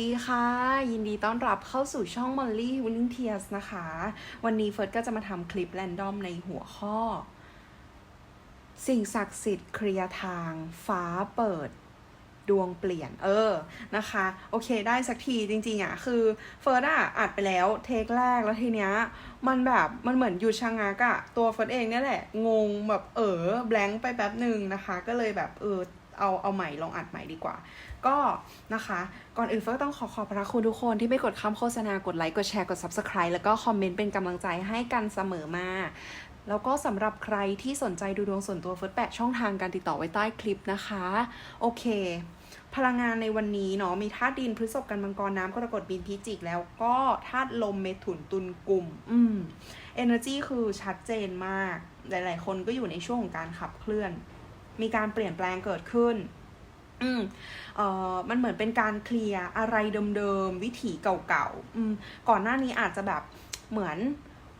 ดีค่ะ ยินดีต้อนรับเข้าสู่ช่อง Molly Willing Tears นะคะ วันนี้เฟิร์สก็จะมาทำคลิปแรนดอมในหัวข้อ สิ่งศักดิ์สิทธิ์เคลียร์ทาง ฟ้าเปิดดวงเปลี่ยนเออนะคะ โอเคได้สักทีจริง ๆอะ คือเฟิร์สอะอัดไปแล้วเทคแรกแล้วทีเนี้ย มันแบบมันเหมือนอยู่ชะงักอะตัวเฟิร์สเองเนี่ยแหละ งงแบบเออแบงค์ไปแป๊บหนึ่งนะคะ ก็เลยแบบเออเอาเอาใหม่ลองอัดใหม่ดีกว่า ก็นะคะ ก่อนอื่นเฟิร์สต้องขอขอบพระคุณทุกคนที่ไม่กดคำโฆษณากดไลค์กดแชร์กด Subscribe แล้วก็คอมเมนต์เป็นกำลังใจให้กันเสมอมาแล้วก็สำหรับใครที่สนใจดูดวงส่วนตัวเฟิร์สแปะช่องทางการติดต่อไว้ใต้คลิปนะคะ โอเค พลังงานในวันนี้เนาะมีธาตุดินพฤษภกันมังกรน้ำกรกฎบินพิจิก แล้วก็ธาตุลมเมถุนตุลกลุ่ม อืม energy คือชัดเจนมาก หลาย ๆ คนก็อยู่ในช่วงของการขับเคลื่อน มีการเปลี่ยนแปลงเกิดขึ้น อืมเอ่อมันเหมือนเป็นการเคลียร์อะไรเดิมๆวิถีเก่าๆอืมก่อนหน้านี้อาจจะแบบเหมือน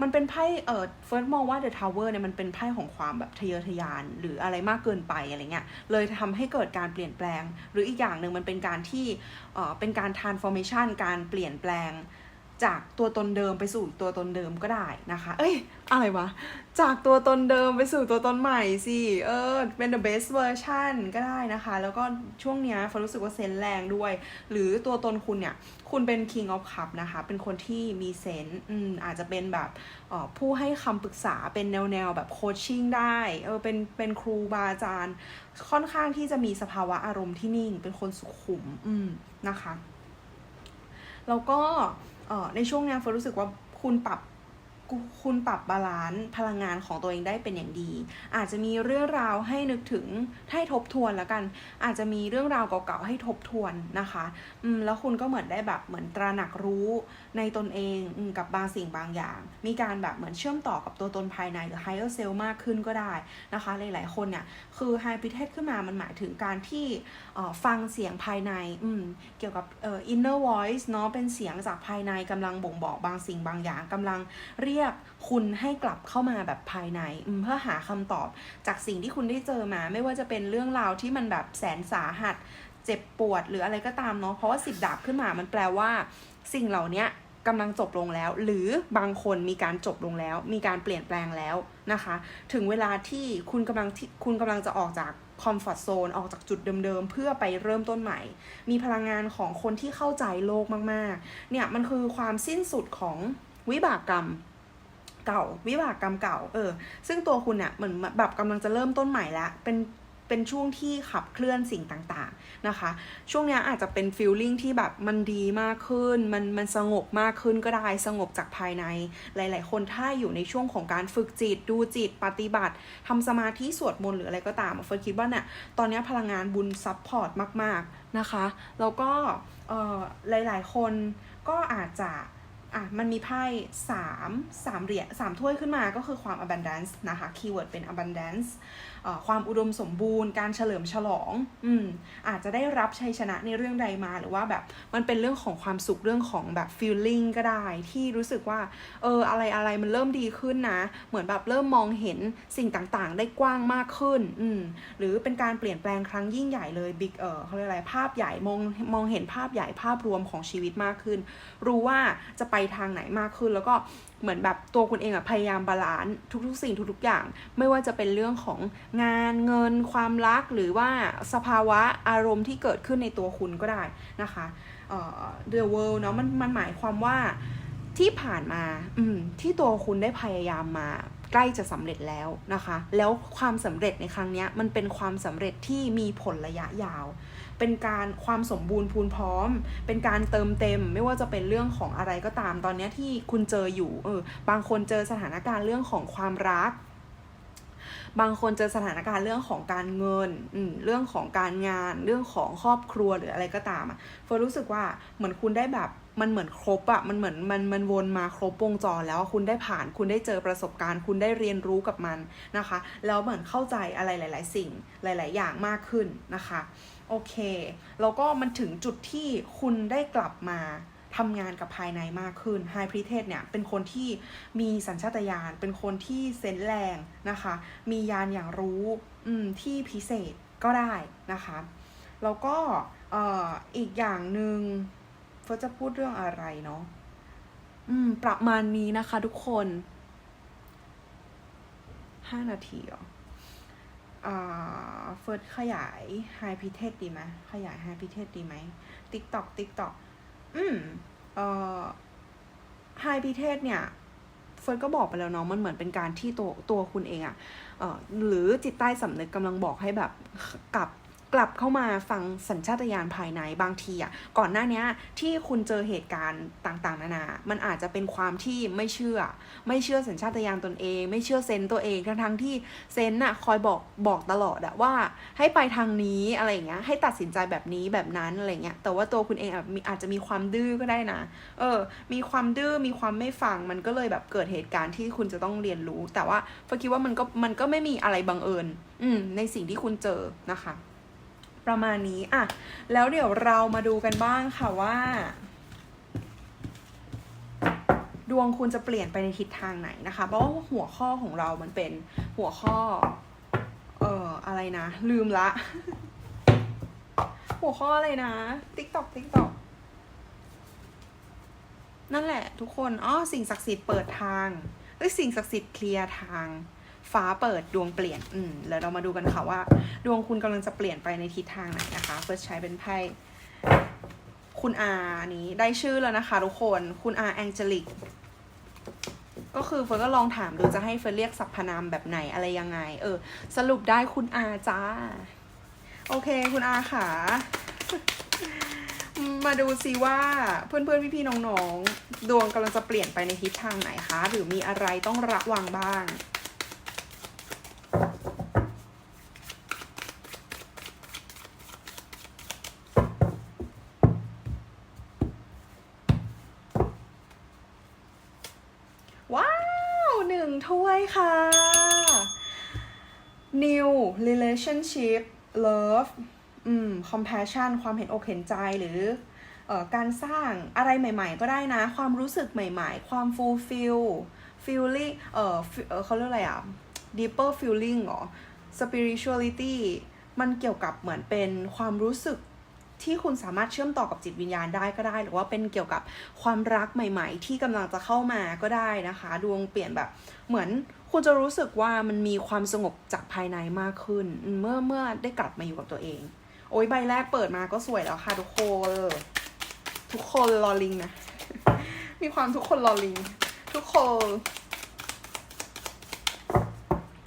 มันเป็นไพ่เอ่อเฟิร์สมองว่าเดอะทาวเวอร์เนี่ยมันเป็นไพ่ของความแบบทะเยอทะยาน หรืออะไรมากเกินไปอะไรเงี้ยเลยทำให้เกิดการเปลี่ยนแปลง หรืออีกอย่างหนึ่งมันเป็นการที่เอ่อเป็นการ transformation การเปลี่ยนแปลง จากตัวตนเดิมไปสู่ตัวตนเดิมก็ได้นะคะ เอ้ย อะไรวะ จากตัวตนเดิมไปสู่ตัวตนใหม่สิ เออ เป็น the best version ก็ได้นะคะ แล้วก็ช่วงเนี้ยฟรู้สึกว่าเซนแรงด้วย หรือตัวตนคุณเนี่ย คุณเป็น king of cup นะคะ เป็นคนที่มีเซนอืมอาจจะเป็นแบบออผู้ให้คำปรึกษา เป็นแนวแนวแบบโคชชิ่งได้ เออ เป็น เป็นครูบาอาจารย์ ค่อนข้างที่จะมีสภาวะอารมณ์ที่นิ่ง เป็นคนสุขุม อืม นะคะ แล้วก็ เอ่อในช่วงนี้เฟิร์นรู้สึกว่าคุณปรับคุณปรับบาลานซ์พลังงานของตัวเองได้เป็นอย่างดี อาจจะมีเรื่องราวให้นึกถึงให้ทบทวนแล้วกัน อาจจะมีเรื่องราวเก่าๆให้ทบทวนนะคะอืมแล้วคุณก็เหมือนได้แบบเหมือนตระหนักรู้ในตนเองอกับบางสิ่งบางอย่าง มีการแบบเหมือนเชื่อมต่อกับตัวตนภายในหรือ higher self มากขึ้นก็ได้นะคะ หลายๆคนเนี่ยคือ high p r i t e d ขึ้นมามันหมายถึงการที่ ฟังเสียงภายในอืมเกี่ยวกับเอ่อ inner voice เนาะเป็นเสียงจากภายในกำลังบ่งบอกบางสิ่งบางอย่างกำลังเรียกคุณให้กลับเข้ามาแบบภายในอืมเพื่อหาคำตอบจากสิ่งที่คุณได้เจอมา ไม่ว่าจะเป็นเรื่องราวที่มันแบบแสนสาหัสเจ็บปวดหรืออะไรก็ตามเนาะเพราะว่าสิบดาบขึ้นมามันแปลว่า สิ่งเหล่านี้กำลังจบลงแล้ว หรือบางคนมีการจบลงแล้ว มีการเปลี่ยนแปลงแล้วนะคะ ถึงเวลาที่คุณกำลังที่คุณกำลังจะออกจาก คอมฟอร์ทโซนออกจากจุดเดิมๆ เพื่อไปเริ่มต้นใหม่ มีพลังงานของคนที่เข้าใจโลกมากๆ เนี่ยมันคือความสิ้นสุดของวิบากกรรมเก่าวิบากกรรมเก่า เออ ซึ่งตัวคุณเนี่ยเหมือนแบบกำลังจะเริ่มต้นใหม่แล้วเป็น เป็นช่วงที่ขับเคลื่อนสิ่งต่างๆนะคะ ช่วงนี้อาจจะเป็นฟีลลิ่งที่แบบมันดีมากขึ้น มันมันสงบมากขึ้นก็ได้สงบจากภายใน หลาย ๆ คนถ้าอยู่ในช่วงของการฝึกจิต ดูจิตปฏิบัติทำสมาธิสวดมนต์หรืออะไรก็ตามเฟิร์นคิดว่าเนี่ยตอนนี้พลังงานบุญซับพอร์ตมาก ๆนะคะ แล้วก็หลาย ๆ คนก็อาจจะ อะมันมีไพ่สามสามเหรียญสามถ้วยขึ้นมาก็คือความ abundance นะคะคีย์เวิร์ดเป็น abundance ความอุดมสมบูรณ์การเฉลิมฉลองอืมอาจจะได้รับชัยชนะในเรื่องใดมาหรือว่าแบบมันเป็นเรื่องของความสุขเรื่องของแบบ feeling ก็ได้ที่รู้สึกว่าเอออะไรอะไรมันเริ่มดีขึ้นนะ เหมือนแบบเริ่มมองเห็นสิ่งต่างๆ ได้กว้างมากขึ้นอืมหรือเป็นการเปลี่ยนแปลงครั้งยิ่งใหญ่เลย big เออเขาเรียกอะไรภาพใหญ่มองมองเห็นภาพใหญ่ภาพรวมของชีวิตมากขึ้น รู้ว่าจะไปทางไหนมากขึ้น แล้วก็เหมือนแบบตัวคุณเองอะพยายามบาลานซ์ทุกๆ สิ่งทุกๆอย่าง ไม่ว่าจะเป็นเรื่องของงานเงิน ความรักหรือว่าสภาวะอารมณ์ที่เกิดขึ้นในตัวคุณก็ได้นะคะเอ่อ the world เนาะมันมันหมายความว่าที่ผ่านมาอืมที่ตัวคุณได้พยายามมาใกล้จะสำเร็จแล้วนะคะ แล้วความสำเร็จในครั้งนี้มันเป็นความสำเร็จที่มีผลระยะยาว เป็นการความสมบูรณ์พูนพร้อม เป็นการเติมเต็ม ไม่ว่าจะเป็นเรื่องของอะไรก็ตามตอนนี้ที่คุณเจออยู่เออบางคนเจอสถานการณ์เรื่องของความรักบางคนเจอสถานการณ์เรื่องของการเงินอืเรื่องของการงาน เรื่องของครอบครัวหรืออะไรก็ตามอะเฟิร์นรู้สึกว่าเหมือนคุณได้แบบมันเหมือนครบอะมันเหมือนมันมันวนมาครบวงจรแล้วคุณได้ผ่าน คุณได้เจอประสบการณ์ คุณได้เรียนรู้กับมันนะคะ แล้วเหมือนเข้าใจอะไรหลาย ๆ สิ่งหลาย ๆ อย่างมากขึ้นนะคะ โอเค แล้วก็มันถึงจุดที่คุณได้กลับมาทำงานกับภายในมากขึ้น High p r i e t e s เนี่ยเป็นคนที่มีสัญชาตญาณเป็นคนที่เซนแรงนะคะ มียานอย่างรู้อืมที่พิเศษก็ได้นะคะ แล้วก็อ่ออีกอย่างหนึ่งเฟิร์สจะพูดเรื่องอะไรเนาะอืมประมาณนี้นะคะทุกคนห้านาทีเหรอ เฟิร์สขยายไฮพิเทสดีไหมขยายไฮพิเทสดีไหมติ๊กตอกติ๊กตอกอืมเอ่อไฮพิเทสเนี่ยเฟิร์สก็บอกไปแล้วเนาะมันเหมือนเป็นการที่ตัวตัวคุณเองอะเอ่อหรือจิตใต้สำนึกกำลังบอกให้แบบกลับ กลับเข้ามาฟังสัญชาตญาณภายในบางทีอะก่อนหน้านี้ที่คุณเจอเหตุการณ์ต่างๆ นานา มันอาจจะเป็นความที่ไม่เชื่อ ไม่เชื่อสัญชาตญาณตนเอง ไม่เชื่อเซนส์ตัวเองทั้งทั้งที่เซนส์น่ะคอยบอกบอกตลอดอะว่าให้ไปทางนี้อะไรอย่างเงี้ยให้ตัดสินใจแบบนี้แบบนั้นอะไรเงี้ยแต่ว่าตัวคุณเองอาจจะมีความดื้อก็ได้นะ เออ มีความดื้อมีความไม่ฟังมันก็เลยแบบเกิดเหตุการณ์ที่คุณจะต้องเรียนรู้ แต่ว่าฟคิดว่ามันก็มันก็ไม่มีอะไรบังเอิญ อืมในสิ่งที่คุณเจอนะคะ ประมาณนี้อะแล้วเดี๋ยวเรามาดูกันบ้างค่ะว่า ดวงคุณจะเปลี่ยนไปในทิศทางไหนนะคะ เพราะว่าหัวข้อของเรามันเป็นหัวข้อ เอ่ออะไรนะ ลืมละ หัวข้ออะไรนะติ๊กตอกติ๊กตอกนั่นแหละทุกคนอ๋อสิ่งศักดิ์สิทธิ์เปิดทางเอ้ยสิ่งศักดิ์สิทธิ์เคลียร์ทาง ฟ้าเปิดดวงเปลี่ยน อืมแล้วเรามาดูกันค่ะว่า ดวงคุณกำลังจะเปลี่ยนไปในทิศทางไหนนะคะเฟิร์สใช้เป็นไพ่คุณอานี้ได้ชื่อแล้วนะคะทุกคน คุณอาแองเจลิก ก็คือเฟิร์สก็ลองถามดูจะให้เฟิร์สเรียกสรรพนามแบบไหนอะไรยังไง เออ สรุปได้คุณอาจ้า โอเค คุณอาค่ะ มาดูซิว่าเพื่อนๆพี่ๆน้องๆ ดวงกำลังจะเปลี่ยนไปในทิศทางไหนคะ หรือมีอะไรต้องระวังบ้าง relationship love อืม compassion ความเห็นอกเห็นใจหรือเออการสร้างอะไรใหม่ ๆ ก็ได้นะ ความรู้สึกใหม่ ๆ ความ fulfill feeling เออเขาเรียกอะไรอะ deeper feeling หรอ spirituality มันเกี่ยวกับเหมือนเป็นความรู้สึก ที่คุณสามารถเชื่อมต่อกับจิตวิญญาณได้ก็ได้ หรือว่าเป็นเกี่ยวกับความรักใหม่ ๆ ที่กำลังจะเข้ามาก็ได้นะคะ ดวงเปลี่ยนแบบเหมือนคุณจะรู้สึกว่ามันมีความสงบจากภายในมากขึ้น เมื่อเมื่อได้กลับมาอยู่กับตัวเอง โอ้ยใบแรกเปิดมาก็สวยแล้วค่ะทุกคนทุกคนรอลิงนะมีความทุกคนรอลิง ทุกคน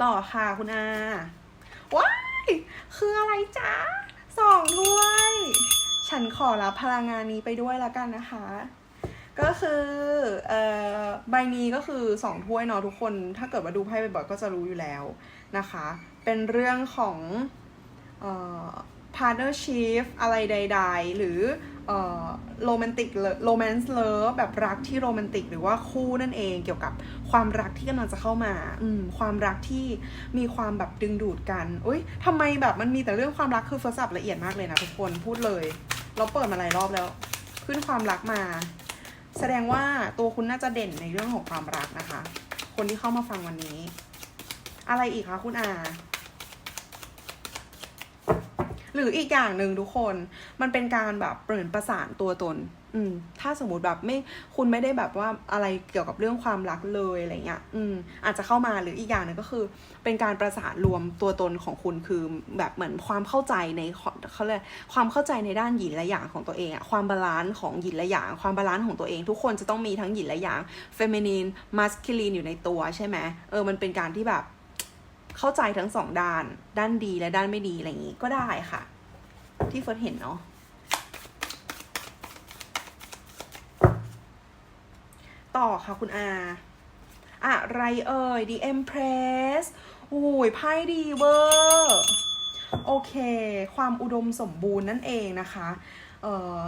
ต่อค่ะคุณอาว้าย คืออะไรจ๊ะ สองถ้วย ฉันขอรับพลังงานนี้ไปด้วยแล้วกันนะคะ ก็คือเอ่อใบนี้ก็คือสองถ้วยเนาะทุกคน ถ้าเกิดว่าดูไพ่บ่อยๆก็จะรู้อยู่แล้วนะคะ เป็นเรื่องของเอ่อ partnership อะไรใด ๆ หรือ เอ่อ romantic lo- romance love แบบรักที่โรแมนติก หรือว่าคู่นั่นเองเกี่ยวกับความรักที่กำลังจะเข้ามาอืมความรักที่มีความแบบดึงดูดกันอุ้ยทำไมแบบมันมีแต่เรื่องความรักคือเฟิร์สอับละเอียดมากเลยนะทุกคนพูดเลย เราเปิดมาหลายรอบแล้ว ขึ้นความรักมา แสดงว่าตัวคุณน่าจะเด่นในเรื่องของความรักนะคะ คนที่เข้ามาฟังวันนี้ อะไรอีกคะคุณอา หรืออีกอย่างหนึ่งทุกคน มันเป็นการแบบเปลี่ยนประสานตัวตน อืม ถ้าสมมติแบบไม่คุณไม่ได้แบบว่าอะไรเกี่ยวกับเรื่องความรักเลยอะไรเงี้ย อืม อาจจะเข้ามาหรืออีกอย่างหนึงก็คือ เป็นการประสานรวมตัวตนของคุณคือแบบเหมือนความเข้าใจในเขาเรียกความเข้าใจในด้านหยินและหยางของตัวเองอะความบาลานซ์ของหยินและหยาง ความบาลานซ์ของตัวเอง ทุกคนจะต้องมีทั้งหยินและหยางเฟมินีนมัสคิลีนอยู่ในตัวใช่ไหมเออมันเป็นการที่แบบ เข้าใจทั้งสองด้าน ด้านดีและด้านไม่ดีอะไรอย่างงี้ก็ได้ค่ะ ที่เฟิร์สเห็นเนาะต่อค่ะคุณอาอะไรเอ่ย The Empress โอ้ยไพ่ดีเวอร์โอเค ความอุดมสมบูรณ์นั่นเองนะคะ เอ่อ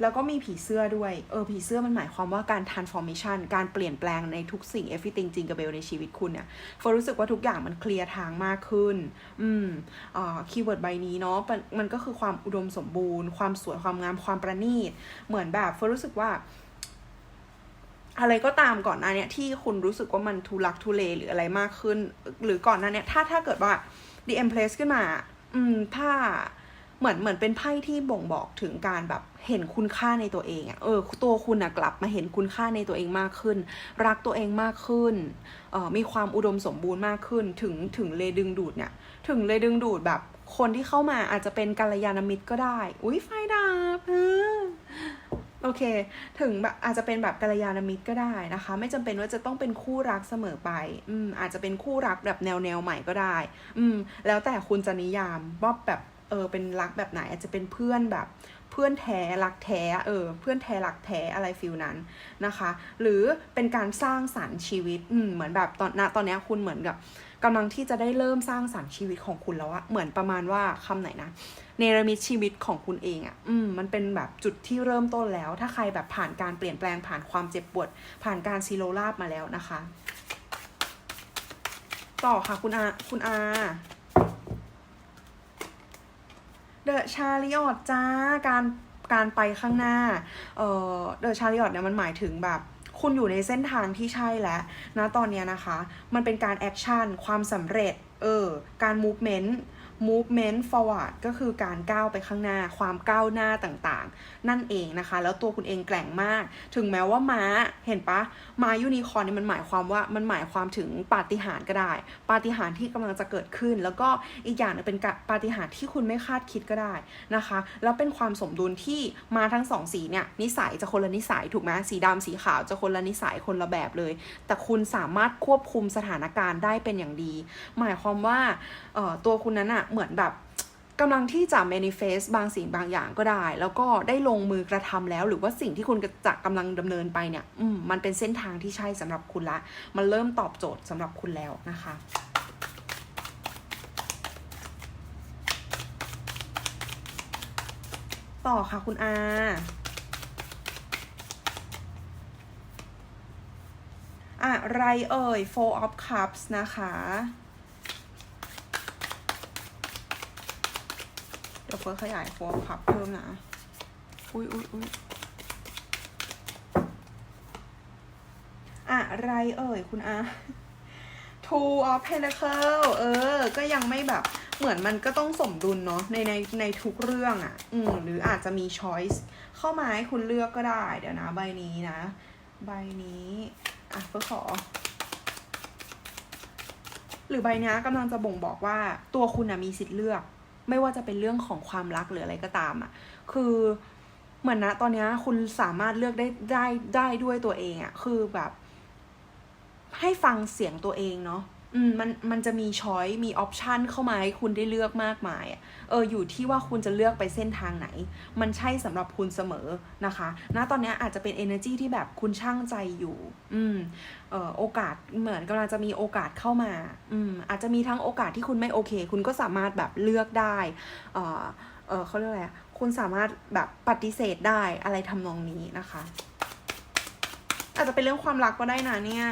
แล้วก็มีผีเสื้อด้วย เออผีเสื้อมันหมายความว่าการ transformation การเปลี่ยนแปลงในทุกสิ่ง everything จริงกับเบลในชีวิตคุณเนี่ยเฟร์รู้สึกว่าทุกอย่างมันเคลียร์ทางมากขึ้น อืมอ่าคีย์เวิร์ดใบนี้เนาะมันก็คือความอุดมสมบูรณ์ ความสวยความงามความประณีต เหมือนแบบเฟร์รู้สึกว่าอะไรก็ตามก่อนหน้าเนี้ยที่คุณรู้สึกว่ามันทุลักทุเลหรืออะไรมากขึ้น หรือก่อนหน้าเนี้ยถ้าถ้าเกิดว่า The Empress ขึ้นมา อืม ถ้า เหมือนเหมือนเป็นไพ่ที่บ่งบอกถึงการแบบเห็นคุณค่าในตัวเองอะเออ ตัวคุณอะกลับมาเห็นคุณค่าในตัวเองมากขึ้น รักตัวเองมากขึ้นเอ่อมีความอุดมสมบูรณ์มากขึ้น ถึงถึงเลยดึงดูดเนี่ย ถึงเลยดึงดูดแบบคนที่เข้ามาอาจจะเป็นกัลยาณมิตรก็ได้ อุ้ยไฟดับเออโอเค ถึงแบบอาจจะเป็นแบบกัลยาณมิตรก็ได้นะคะ ไม่จำเป็นว่าจะต้องเป็นคู่รักเสมอไป อืมอาจจะเป็นคู่รักแบบแนวแนวใหม่ก็ได้ อืมแล้วแต่คุณจะนิยามว่าแบบ เออเป็นรักแบบไหนอาจจะเป็นเพื่อนแบบเพื่อนแท้รักแท้เออเพื่อนแท้รักแท้อะไรฟิลนั้นนะคะ หรือเป็นการสร้างสรรค์ชีวิตอืมเหมือนแบบตอนณตอนนี้คุณเหมือนกับกำลังที่จะได้เริ่มสร้างสรรค์ชีวิตของคุณแล้วอะเหมือนประมาณว่าคำไหนนะเนรมิตชีวิตของคุณเองอะอืมมันเป็นแบบจุดที่เริ่มต้นแล้ว ถ้าใครแบบผ่านการเปลี่ยนแปลงผ่านความเจ็บปวด ผ่านการซีโรราบมาแล้วนะคะ ต่อค่ะคุณอาคุณอา เดอะชาริออตจ้าการการไปข้างหน้า เอ่อเดอะชาริออตเนี่ยมันหมายถึงแบบ คุณอยู่ในเส้นทางที่ใช่แล้วนะตอนเนี้ยนะคะ มันเป็นการแอคชั่นความสำเร็จ เออ การมูฟเมนต์ movement forward ก็คือการก้าวไปข้างหน้า ความก้าวหน้าต่างๆ นั่นเองนะคะ แล้วตัวคุณเองแกร่งมาก ถึงแม้ว่าม้าเห็นปะม้ายูนิคอร์นเนี่ยมันหมายความว่ามันหมายความถึงปาฏิหาริย์ก็ได้ ปาฏิหาริย์ที่กำลังจะเกิดขึ้น แล้วก็อีกอย่างนึงเป็นปาฏิหาริย์ที่คุณไม่คาดคิดก็ได้นะคะ แล้วเป็นความสมดุลที่มาทั้งสองสีเนี่ยนิสัยจะคนละนิสัยถูกไหมสีดำสีขาวจะคนละนิสัยคนละแบบเลย แต่คุณสามารถควบคุมสถานการณ์ได้เป็นอย่างดี หมายความว่าตัวคุณนั้นอะเหมือนแบบกำลังที่จะ manifest บางสิ่งบางอย่างก็ได้ แล้วก็ได้ลงมือกระทำแล้ว หรือว่าสิ่งที่คุณจะกำลังดำเนินไปเนี่ยอืมมันเป็นเส้นทางที่ใช่สำหรับคุณละ มันเริ่มตอบโจทย์สำหรับคุณแล้วนะคะต่อค่ะคุณอา อะไรเอ่ย four of cups นะคะ ดี๋ยวเฟิร์สขยาย four of cups เพิ่มนะ อุ้ยอุ้ยอุ้ยอะไรเอ่ยคุณอา two of pentacle เออ ก็ยังไม่แบบ เหมือนมันก็ต้องสมดุลเนาะในในในทุกเรื่องอะ่ะ อืมหรืออาจจะมี choice เข้ามาให้คุณเลือกก็ได้ เดี๋ยวนะ ใบนี้นะ ใบนี้ อะเฟิร์ขอ หรือใบนี้กำลังจะบ่งบอกว่าตัวคุณนะมีสิทธิ์เลือก ไม่ว่าจะเป็นเรื่องของความรักหรืออะไรก็ตามอะ คือเหมือนนะตอนนี้คุณสามารถเลือกได้ได้ได้ด้วยตัวเองอะ คือแบบ ให้ฟังเสียงตัวเองเนาะ อืมมันมันจะมีช้อยมีออปชันเข้ามาให้คุณได้เลือกมากมายอะเอออยู่ที่ว่าคุณจะเลือกไปเส้นทางไหน มันใช่สำหรับคุณเสมอนะคะณตอนนี้อาจจะเป็น energy ที่แบบคุณช่างใจอยู่ อืมเอ่อโอกาสเหมือนกำลังจะมีโอกาสเข้ามา อืมอาจจะมีทั้งโอกาสที่คุณไม่โอเค คุณก็สามารถแบบเลือกได้เอ่อเออเขาเรียกอะไรคุณสามารถแบบปฏิเสธได้อะไรทำนองนี้นะคะ อาจจะเป็นเรื่องความรักก็ได้นะเนี่ย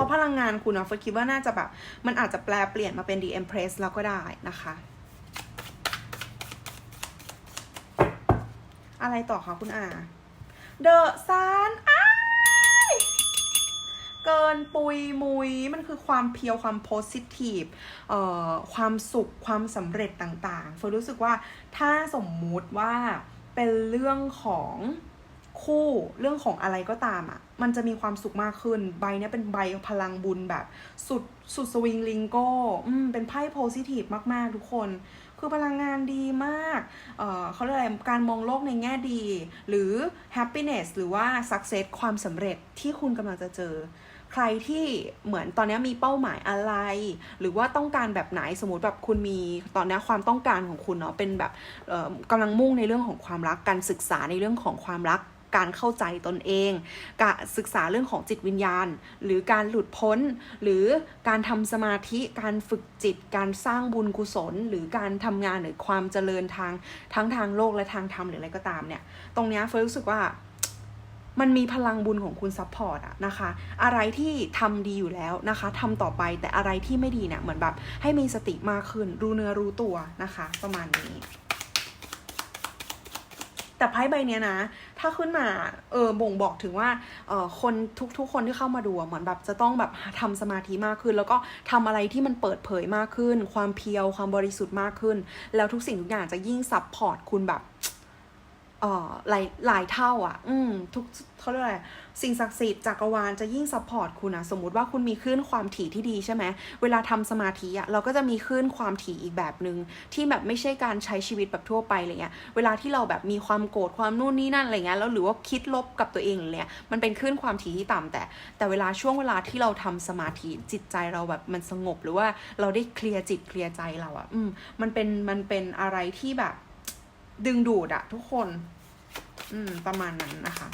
ราะพลังงานคุณอะเฟิร์สคิดว่าน่าจะแบบ มันอาจจะแปลเปลี่ยนมาเป็น The Empress แล้วก็ได้นะคะ อะไรต่อคะคุณอา The Sun อ้ายเกินปุยมุย มันคือความเพียวความโพสิทีฟเอ่อความสุขความสำเร็จต่างๆ เฟิร์รู้สึกว่าถ้าสมมุติว่าเป็นเรื่องของคู่เรื่องของอะไรก็ตามอะ่ะ มันจะมีความสุขมากขึ้น ใบเนี้ยเป็นใบพลังบุญแบบ สุดสุดสวิงลิงโก้อืมเป็นไพ่โพซิทีฟมาก ๆ ทุกคน คือพลังงานดีมากเอ่อเขาเรียกอะไร การมองโลกในแง่ดี หรือ happiness หรือว่า success ความสำเร็จที่คุณกำลังจะเจอ ใครที่เหมือนตอนนี้มีเป้าหมายอะไร หรือว่าต้องการแบบไหนสมมติแบบคุณมีตอนนี้ความต้องการของคุณเนาะเป็นแบบเอ่อกำลังมุ่งในเรื่องของความรักการศึกษาในเรื่องของความรัก การเข้าใจตนเองการศึกษาเรื่องของจิตวิญญาณ หรือการหลุดพ้น หรือการทำสมาธิการฝึกจิต การสร้างบุญกุศล หรือการทำงานหรือความเจริญทางทั้งทางโลกและทางธรรมหรืออะไรก็ตามเนี่ย ตรงนี้เฟิร์สรู้สึกว่ามันมีพลังบุญของคุณซัพพอร์ตอะนะคะ อะไรที่ทำดีอยู่แล้วนะคะทำต่อไปแต่อะไรที่ไม่ดีเนี่ยเหมือนแบบให้มีสติมากขึ้น รู้เนื้อรู้ตัวนะคะ ประมาณนี้ แต่ไพ่ใบเนี้ยนะ ถ้าขึ้นมาเออบ่งบอกถึงว่าเออคนทุกๆ คนที่เข้ามาดูเหมือนแบบจะต้องแบบทำสมาธิมากขึ้น แล้วก็ทำอะไรที่มันเปิดเผยมากขึ้น ความเพียวความบริสุทธิ์มากขึ้น แล้วทุกสิ่งทุกอย่างจะยิ่งซับพอร์ตคุณแบบเอ่อหลายหลายเท่าอะ อืมทุกเขาเรียกอะไร สิ่งศักดิ์สิทธิ์จักรวาลจะยิ่งซัพพอร์ตคุณอะสมมุติว่าคุณมีคลื่นความถี่ที่ดีใช่ไหมเวลาทำสมาธิอะเราก็จะมีคลื่นความถี่อีกแบบหนึ่งที่แบบไม่ใช่การใช้ชีวิตแบบทั่วไปอะไรเงี้ยเวลาที่เราแบบมีความโกรธความนู่นนี่นั่นอะไรเงี้ยแล้วหรือว่าคิดลบกับตัวเองอะไรเงี้ยมันเป็นคลื่นความถี่ที่ต่ำแต่ แต่เวลาช่วงเวลาที่เราทำสมาธิจิตใจเราแบบมันสงบหรือว่าเราได้เคลียร์จิตเคลียร์ใจเราอะอืมมันเป็นมันเป็นอะไรที่แบบดึงดูดอะทุกคน อืม ประมาณนั้นนะคะ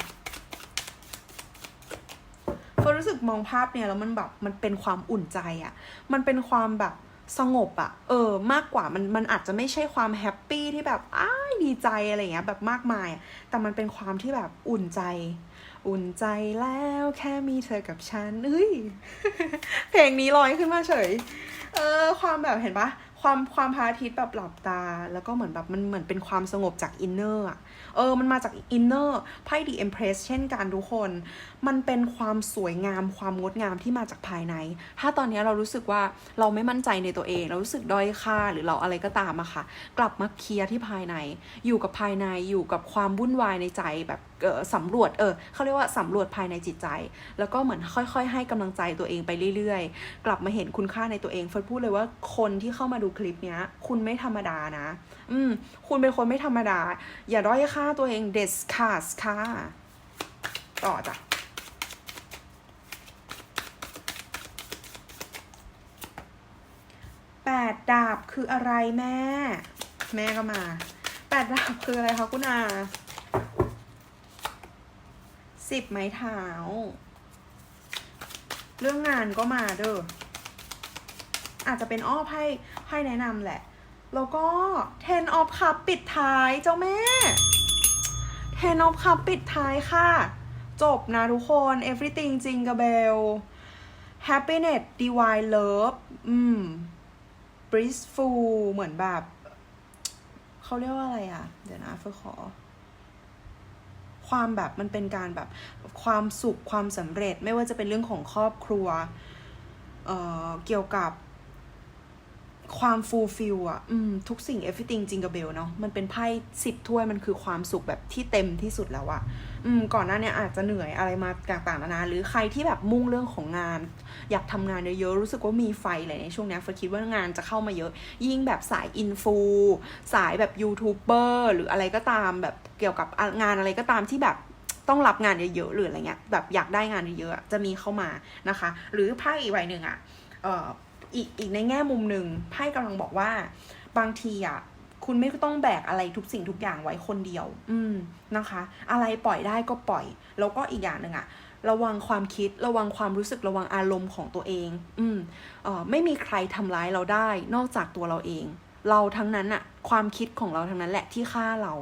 เฟิร์นรู้สึกมองภาพเนี่ยแล้วมันแบบมันเป็นความอุ่นใจอะ่ะมันเป็นความแบบสงบอะ่ะเออ มากกว่ามันมันอาจจะไม่ใช่ความแฮปปี้ที่แบบอ้ายดีใจอะไรเงี้ยแบบมากมายอะแต่มันเป็นความที่แบบอุ่นใจ อุ่นใจแล้วแค่มีเธอกับฉันเฮ้ย เพลงนี้ลอยขึ้นมาเฉย เออ ความแบบเห็นปะ ความความพระอาทิตย์แบบหลับตา แล้วก็เหมือนแบบมันเหมือนเป็นความสงบจากอินเนอร์อะเออ มันมาจากอินเนอร์ไพ่ดีเอ็มเพรสเช่นกันทุกคน มันเป็นความสวยงามความงดงามที่มาจากภายใน ถ้าตอนนี้เรารู้สึกว่าเราไม่มั่นใจในตัวเอง เรารู้สึกด้อยค่าหรือเราอะไรก็ตามอะค่ะ กลับมาเคลียร์ที่ภายใน อยู่กับภายในอยู่กับความวุ่นวายในใจแบบสำรวจ เออเขาเรียกว่าสำรวจภายในจิตใจ แล้วก็เหมือนค่อย ๆ ให้กำลังใจตัวเองไปเรื่อย ๆ กลับมาเห็นคุณค่าในตัวเองเฟิร์นพูดเลยว่าคนที่เข้ามาดูคลิปเนี้ย คุณไม่ธรรมดานะ อืม คุณเป็นคนไม่ธรรมดา อย่าด้อยค่าตัวเองเดสคาสค่ะ ต่อจ้ะแปดดาบคืออะไรแม่ แม่ก็มาแปดดาบคืออะไรคะคุณอา สิบไม้เท้า เรื่องงานก็มาเด้อ อาจจะเป็นอ้อไพ่ไพ่แนะนำแหละ แล้วก็ ten of cup ปิดท้ายเจ้าแม่ ten of cup ปิดท้ายค่ะ จบนะทุกคน everything จริงกับเบล happiness divine love อืม blissful เหมือนแบบ เขาเรียกว่าอะไรอะ เดี๋ยวนะเฟอร์ขอ ความแบบมันเป็นการแบบความสุขความสำเร็จไม่ว่าจะเป็นเรื่องของครอบครัวเอ่อเกี่ยวกับความฟูลฟิลอะอืมทุกสิ่ง everything จริงกับเบลเนาะมันเป็นไพ่สิบถ้วยมันคือความสุขแบบที่เต็มที่สุดแล้วอะ อืมก่อนหน้าเนี้อาจจะเหนื่อยอะไรมาต่างๆนานาหรือใครที่แบบมุ่งเรื่องของงาน อยากทำงานเยอะๆรู้สึกว่ามีไฟเลยในช่วงเนี้ยเฟิร์คิดว่างานจะเข้ามาเยอะ ยิ่งแบบสายอินฟูสายแบบยูทูบเบอร์หรืออะไรก็ตามแบบเกี่ยวกับงานอะไรก็ตามที่แบบต้องรับงานเยอะๆหรืออะไรเงี้ยแบบอยากได้งานเยอะๆจะมีเข้ามานะคะ หรือไพ่อีกใบหนึ่งอะเอ่ออีกอีกในแง่มุมหนึ่งไพ่กำลังบอกว่าบางทีอะ คุณไม่ต้องแบกอะไรทุกสิ่งทุกอย่างไว้คนเดียว อืมนะคะ อะไรปล่อยได้ก็ปล่อย แล้วก็อีกอย่างหนึ่งอะระวังความคิดระวังความรู้สึกระวังอารมณ์ของตัวเอง อืมเอ่อไม่มีใครทำร้ายเราได้นอกจากตัวเราเอง เราทั้งนั้นอะความคิดของเราทั้งนั้นแหละที่ฆ่าเรา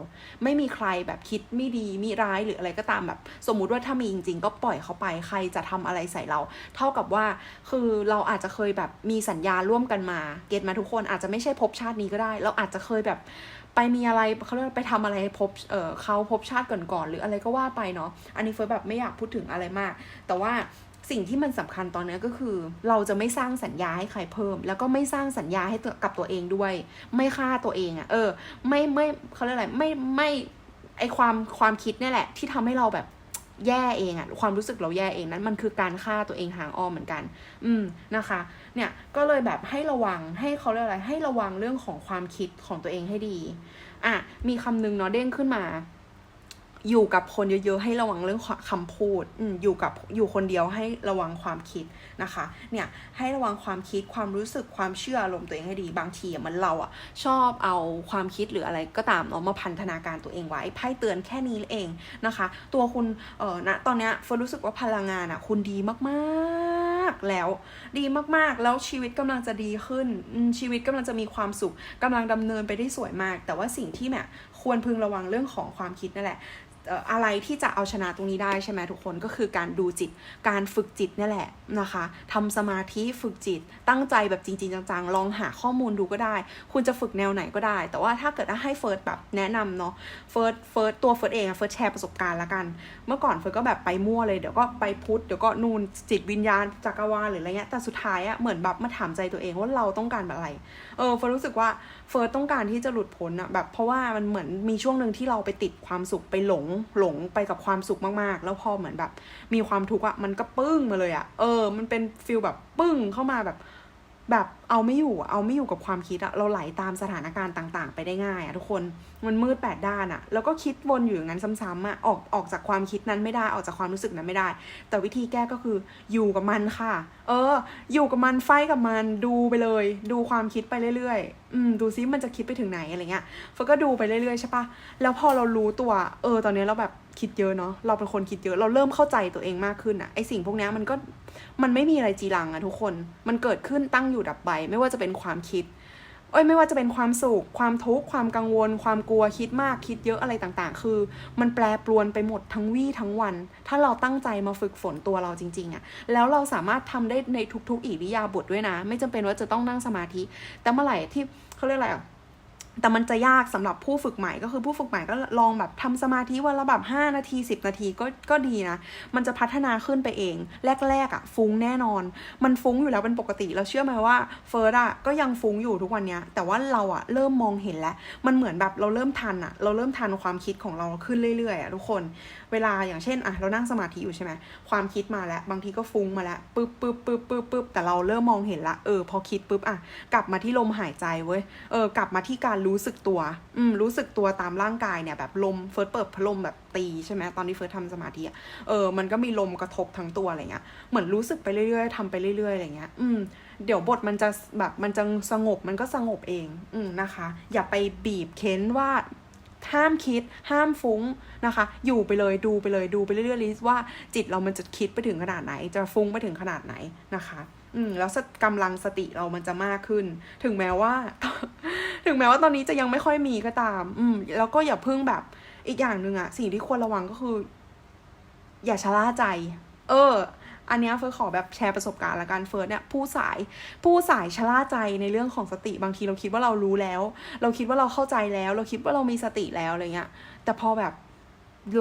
ไม่มีใครแบบคิดไม่ดีมิร้ายหรืออะไรก็ตามแบบ สมมุติว่าถ้ามีจริง ๆ ก็ปล่อยเขาไปใครจะทำอะไรใส่เรา เท่ากับว่าคือเราอาจจะเคยแบบมีสัญญาร่วมกันมา เกตมาทุกคนอาจจะไม่ใช่ภพชาตินี้ก็ได้ เราอาจจะเคยแบบไปมีอะไรเขาเรียกว่าไปทำอะไรให้พบเออเขาพบชาติก่อนๆหรืออะไรก็ว่าไปเนาะอันนี้เฟิร์สแบบไม่อยากพูดถึงอะไรมาก แต่ว่า สิ่งที่มันสำคัญตอนนี้ก็คือ เราจะไม่สร้างสัญญาให้ใครเพิ่ม แล้วก็ไม่สร้างสัญญาให้กับตัวเองด้วย ไม่ฆ่าตัวเองอะ่ะ เออ ไม่ไม่เขาเรียกอะไรไม่ไม่ไอความความคิดเนี่ยแหละ ที่ทำให้เราแบบแย่เองอะความรู้สึกเราแย่เองนั้นมันคือการฆ่าตัวเองหางอ้อมเหมือนกัน อืมนะคะ เนี่ยก็เลยแบบให้ระวังให้เขาเรียกอะไรให้ระวังเรื่องของความคิดของตัวเองให้ดี อะมีคำนึงเนาะเด้งขึ้นมา อยู่กับคนเยอะๆ ให้ระวังเรื่องคำพูดอือยู่กับอยู่คนเดียวให้ระวังความคิดนะคะ เนี่ยให้ระวังความคิดความรู้สึกความเชื่ออารมณ์ตัวเองให้ดี บางทีอะมันเราอะชอบเอาความคิดหรืออะไรก็ตามเนาะมาพันธนาการตัวเองไว้ไพ่เตือนแค่นี้เองนะคะ ตัวคุณเออณตอนเนี้ยเฟิร์นรู้สึกว่าพลังงานอะคุณดีมากๆแล้ว ดีมากๆ แล้วชีวิตกำลังจะดีขึ้นชีวิตกำลังจะมีความสุขกำลังดำเนินไปได้สวยมาก แต่ว่าสิ่งที่เนี่ยควรพึงระวังเรื่องของความคิดนั่นแหละ อะไรที่จะเอาชนะตรงนี้ได้ใช่ไหมทุกคนก็คือการดูจิต การฝึกจิตนี่แหละนะคะทำสมาธิฝึกจิต ตั้งใจแบบจริง ๆ จังๆ ลองหาข้อมูลดูก็ได้ คุณจะฝึกแนวไหนก็ได้ แต่ว่าถ้าเกิดให้เฟิร์สแบบแนะนำเนาะเฟิร์สเฟิร์สตัวเฟิร์สเองเฟิร์สแชร์ประสบการณ์ละกัน เมื่อก่อนเฟิร์สก็แบบไปมั่วเลยเดี๋ยวก็ไปพุทธเดี๋ยวก็นูนจิตวิญญาณจักรวาลหรืออะไรเงี้ยแต่สุดท้ายอะเหมือนแบบมาถามใจตัวเองว่าเราต้องการแบบอะไรเออเฟิร์สรู้สึกว่าเฟิร์สต้องการที่จะหลุดพ้นอะแบบเพราะว่ามันเหมือนมีช่วงหนึ่งที่เราไปติดความสุขไปหลงหลงไปกับความสุขมากๆ แล้วพอเหมือนแบบ มีความทุกข์อะมันก็ปึ้งมาเลยอะเออ มันเป็นฟิลแบบปึ้งเข้ามาแบบ แบบเอาไม่อยู่เอาไม่อยู่กับความคิดอะเราไหลตามสถานการณ์ต่าง ๆ ไปได้ง่ายอะทุกคนมันมืดแปดด้านอะแล้วก็คิดวนอยู่อย่างนั้นซ้ำๆอะออกออกจากความคิดนั้นไม่ได้ออกจากความรู้สึกนั้นไม่ได้ แต่วิธีแก้ก็คืออยู่กับมันค่ะ เออ อยู่กับมันไฟกับมันดูไปเลย ดูความคิดไปเรื่อยๆอืมดูซิมันจะคิดไปถึงไหนอะไรเงี้ยเฟิร์นก็ดูไปเรื่อยๆใช่ปะแล้วพอเรารู้ตัว เออ ตอนนี้เราแบบ คิดเยอะเนาะเราเป็นคนคิดเยอะเราเริ่มเข้าใจตัวเองมากขึ้นอะไอสิ่งพวกนี้มันก็มันไม่มีอะไรจีรังอะทุกคนมันเกิดขึ้นตั้งอยู่ดับไป ไม่ว่าจะเป็นความคิดเอ้ยไม่ว่าจะเป็นความสุขความทุกข์ความกังวล ความกลัวคิดมากคิดเยอะอะไรต่างๆ คือ มันแปรปรวนไปหมดทั้งวี่ทั้งวัน ถ้าเราตั้งใจมาฝึกฝนตัวเราจริง ๆอะแล้วเราสามารถทำได้ในทุกๆอิริยาบถด้วยนะ ไม่จำเป็นว่าจะต้องนั่งสมาธิ แต่เมื่อไหร่ที่เขาเรียกอะไรอะ แต่มันจะยากสำหรับผู้ฝึกใหม่ก็คือผู้ฝึกใหม่ก็ลองแบบทำสมาธิวันละแบบ5นาที 10 นาทีก็ก็ดีนะ มันจะพัฒนาขึ้นไปเอง แรก ๆอะ่ะฟุ้งแน่นอน มันฟุ้งอยู่แล้วเป็นปกติเราเชื่อไหมว่าเฟิร์สอะก็ยังฟุ้งอยู่ทุกวันเนี้ยแต่ว่าเราอะเริ่มมองเห็นแล้ว มันเหมือนแบบเราเริ่มทันอะเราเริ่มทันความคิดของเราขึ้นเรื่อยๆอะทุกคนเวลาอย่างเช่นอะเรานั่งสมาธิอยู่ใช่ไหมความคิดมาแล้ว บางทีก็ฟุ้งมาแล้วปึ๊บปึ๊บปึ๊บปึ๊บปึ๊บแต่เราเริ่มมองเห็นละเออพอคิดปุ๊บอะกลับมาที่ลมหายใจเว้ยเออกลับมาที่การรู้สึกตัว อืม รู้สึกตัวตามร่างกายเนี่ยแบบลมเฟิร์สเปิดพัดลมแบบตีใช่ไหมตอนที่เฟิร์สทำสมาธิอะเออ มันก็มีลมกระทบทั้งตัวอะไรเงี้ย เหมือนรู้สึกไปเรื่อยๆทำไปเรื่อยๆอะไรเงี้ย อืม เดี๋ยวบทมันจะแบบมันจะสงบมันก็สงบเอง อืมนะคะ อย่าไปบีบเค้นว่าห้ามคิดห้ามฟุ้งนะคะ อยู่ไปเลยดูไปเลยดูไปเรื่อยๆลิสว่าจิตเรามันจะคิดไปถึงขนาดไหน จะฟุ้งไปถึงขนาดไหนนะคะ อืมแล้วสติกำลังสติเรามันจะมากขึ้น ถึงแม้ว่า ถึงแม้ว่าตอนนี้จะยังไม่ค่อยมีก็ตาม อืมแล้วก็อย่าเพิ่งแบบอีกอย่างหนึ่งอะสิ่งที่ควรระวังก็คือ อย่าชะล่าใจ เออ อันนี้เฟิร์สขอแบบแชร์ประสบการณ์ละกันเฟิร์สเนี่ยผู้สายผู้สายชะล่าใจในเรื่องของสติบางทีเราคิดว่าเรารู้แล้ว เราคิดว่าเราเข้าใจแล้ว เราคิดว่าเรามีสติแล้วอะไรเงี้ยแต่พอแบบ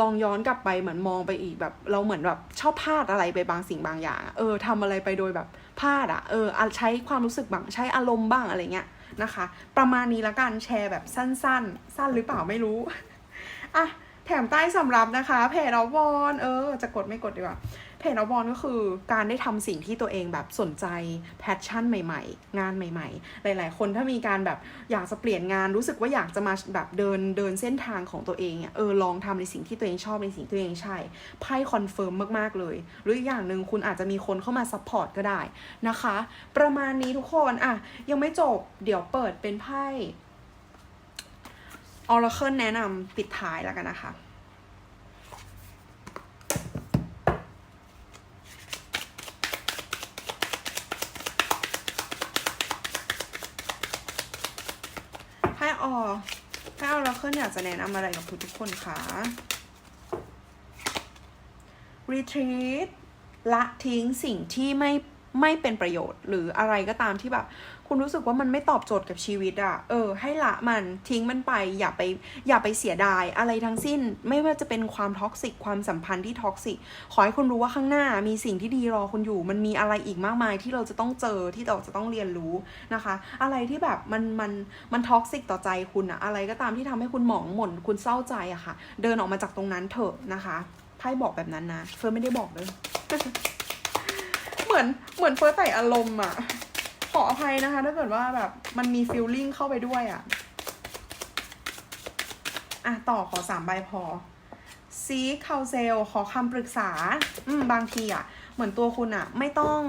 ลองย้อนกลับไปเหมือนมองไปอีกแบบ เราเหมือนแบบชอบพลาดอะไรไปบางสิ่งบางอย่าง เออทำอะไรไปโดยแบบพลาดอะเออใช้ความรู้สึกบ้างใช้อารมณ์บ้างอะไรเงี้ยนะคะ ประมาณนี้ละกันแชร์แบบสั้นๆ สั้นหรือเปล่าไม่รู้อะแถมใต้สำรับนะคะ เพจอวอนเออ จะกดไม่กดดีกว่า เพจอวอนก็คือการได้ทำสิ่งที่ตัวเองแบบสนใจแพชชั่นใหม่ ๆ งานใหม่ ๆ หลาย ๆ คนถ้ามีการแบบอยากจะเปลี่ยนงานรู้สึกว่าอยากจะมาแบบเดินเดินเส้นทางของตัวเองอะเออลองทำในสิ่งที่ตัวเองชอบในสิ่งที่ตัวเองใช่ไพ่คอนเฟิร์มมากๆเลย หรืออีกอย่างหนึ่งคุณอาจจะมีคนเข้ามาซัพพอร์ตก็ได้นะคะ ประมาณนี้ทุกคนอะยังไม่จบเดี๋ยวเปิดเป็นไพ่ Oracle แนะนำปิดท้ายแล้วกันนะคะ ให้ออ ให้ออราเคิลอยากจะแนะนำอะไรกับทุกๆคนคะ retreat ละทิ้งสิ่งที่ไม่ไม่เป็นประโยชน์ หรืออะไรก็ตามที่แบบ คุณรู้สึกว่ามันไม่ตอบโจทย์กับชีวิตอะเออ ให้ละมันทิ้งมันไป อย่าไป อย่าไปเสียดาย อะไรทั้งสิ้น ไม่ว่าจะเป็นความท็อกซิกความสัมพันธ์ที่ท็อกซิกขอให้คุณรู้ว่าข้างหน้ามีสิ่งที่ดีรอคุณอยู่ มันมีอะไรอีกมากมายที่เราจะต้องเจอที่เราจะต้องเรียนรู้นะคะ อะไรที่แบบมันมันมันท็อกซิกต่อใจคุณอะอะไรก็ตามที่ทำให้คุณหมองหม่นคุณเศร้าใจอะค่ะ เดินออกมาจากตรงนั้นเถอะนะคะไพ่บอกแบบนั้นนะเฟิร์นไม่ได้บอกเลย เหมือนเหมือนเฟิร์สใส่อารมณ์อะ ขออภัยนะคะ ถ้าเกิดว่าแบบมันมีฟิลลิ่งเข้าไปด้วยอะอะ ต่อขอสามใบพอซีคาเซลขอคำปรึกษา อืม บางทีอะเหมือนตัวคุณอะ ไม่ต้อง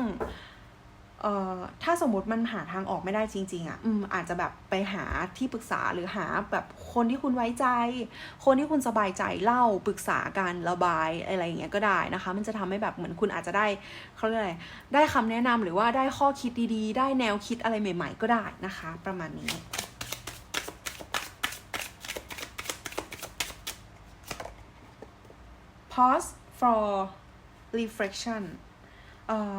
เอ่อถ้าสมมติมันหาทางออกไม่ได้จริง ๆอะอืมอาจจะแบบไปหาที่ปรึกษาหรือหาแบบคนที่คุณไว้ใจ คนที่คุณสบายใจเล่าปรึกษากันระบายอะไรอย่างเงี้ยก็ได้นะคะ มันจะทำให้แบบเหมือนคุณอาจจะได้เขาเรียกอะไรได้คำแนะนำหรือว่าได้ข้อคิดดีๆ ได้แนวคิดอะไรใหม่ ๆ ก็ได้นะคะ ประมาณนี้อ pause for reflection เอ่อ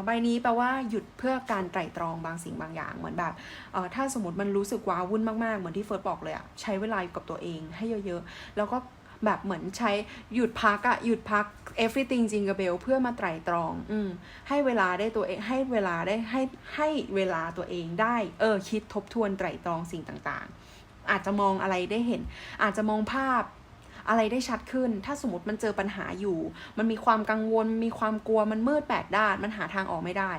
ใบนี้แปลว่าหยุดเพื่อการไตร่ตรองบางสิ่งบางอย่างเหมือนแบบเออถ้าสมมติมันรู้สึกว้าวุ่นมากๆ เหมือนที่เฟิร์สบอกเลยอะใช้เวลาอยู่กับตัวเองให้เยอะๆ แล้วก็แบบเหมือนใช้หยุดพักอะหยุดพัก everything จริงกับเบลเพื่อมาไตร่ตรองอืมให้เวลาได้ตัวเองให้เวลาได้ให้ให้เวลาตัวเองได้เออคิดทบทวนไตร่ตรองสิ่งต่างๆ อาจจะมองอะไรได้เห็น อาจจะมองภาพ อะไรได้ชัดขึ้น ถ้าสมมติมันเจอปัญหาอยู่ มันมีความกังวล มีความกลัว มันมืดแปดด้าน มันหาทางออกไม่ได้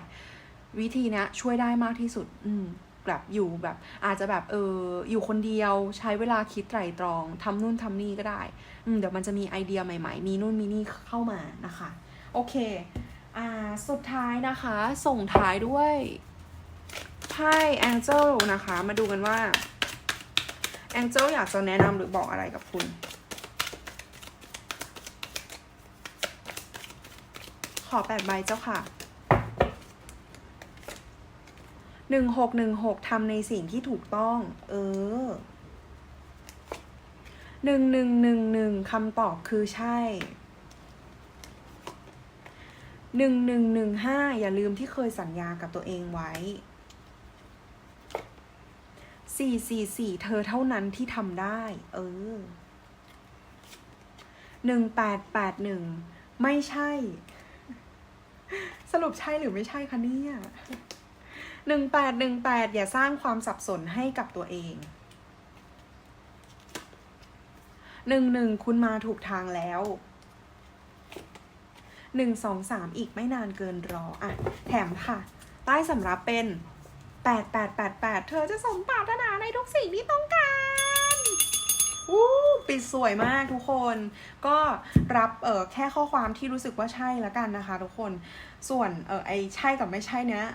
วิธีนี้ช่วยได้มากที่สุด อืมแบบอยู่แบบ อาจจะแบบเอออยู่คนเดียวใช้เวลาคิดไตรตรองทำนู่นทำนี่ก็ได้อืมเดี๋ยวมันจะมีไอเดียใหม่ๆ มีนู่นมีนี่เข้ามานะคะ โอเค อ่าสุดท้ายนะคะ ส่งท้ายด้วยไพ่ Angel นะคะ มาดูกันว่า Angel อยากจะแนะนำหรือบอกอะไรกับคุณ ขอแปดใบเจ้าค่ะหนึ่งหกหนึ่งหกทำในสิ่งที่ถูกต้อง เออหนึ่งหนึ่งหนึ่งหนึ่งคำตอบคือใช่หนึ่งหนึ่งหนึ่งห้าอย่าลืมที่เคยสัญญากับตัวเองไว้สี่สี่สี่เธอเท่านั้นที่ทำได้ เออหนึ่งแปดแปดหนึ่งไม่ใช่ สรุปใช่หรือไม่ใช่คะเนี่ยหนึ่งแปดหนึ่งแปดอย่าสร้างความสับสนให้กับตัวเองหนึ่งหนึ่งคุณมาถูกทางแล้วหนึ่งสองสามอีกไม่นานเกินรออะ แถมค่ะ ใต้สำรับเป็นแปดแปดแปดแปดเธอจะสมปรารถนาในทุกสิ่งที่ต้องการ วู้ปิดสวยมากทุกคน ก็รับเออแค่ข้อความที่รู้สึกว่าใช่แล้วกันนะคะ ทุกคน ส่วนเออไอใช่กับไม่ใช่เนี้ย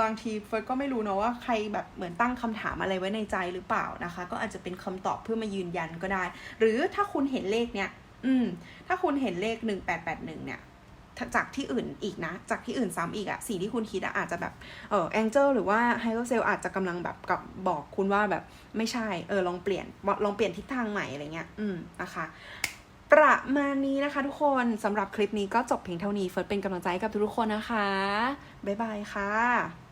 บางทีเฟิร์สก็ไม่รู้เนาะว่าใครแบบเหมือนตั้งคำถามอะไรไว้ในใจหรือเปล่านะคะ ก็อาจจะเป็นคำตอบเพื่อมายืนยันก็ได้ หรือถ้าคุณเห็นเลขเนี้ยอืม ถ้าคุณเห็นเลขหนึ่งแปดแปดหนึ่งเนี่ย จากที่อื่นอีกนะ จากที่อื่นซ้ำอีกอะสิ่งที่คุณคิดอะอาจจะแบบเออแองเจิลหรือว่าไฮโ o เซลอาจจะกำลังแบบกับบอกคุณว่าแบบไม่ใช่เออลองเปลี่ยนลองเปลี่ยนทิศทางใหม่อะไรเงี้ยอืมนะคะประมาณนี้นะคะทุกคนสำหรับคลิปนี้ก็จบเพียงเท่านี้เฟิร์สเป็นกำลังใจกับทุกๆคนนะคะ บ๊ายบายค่ะ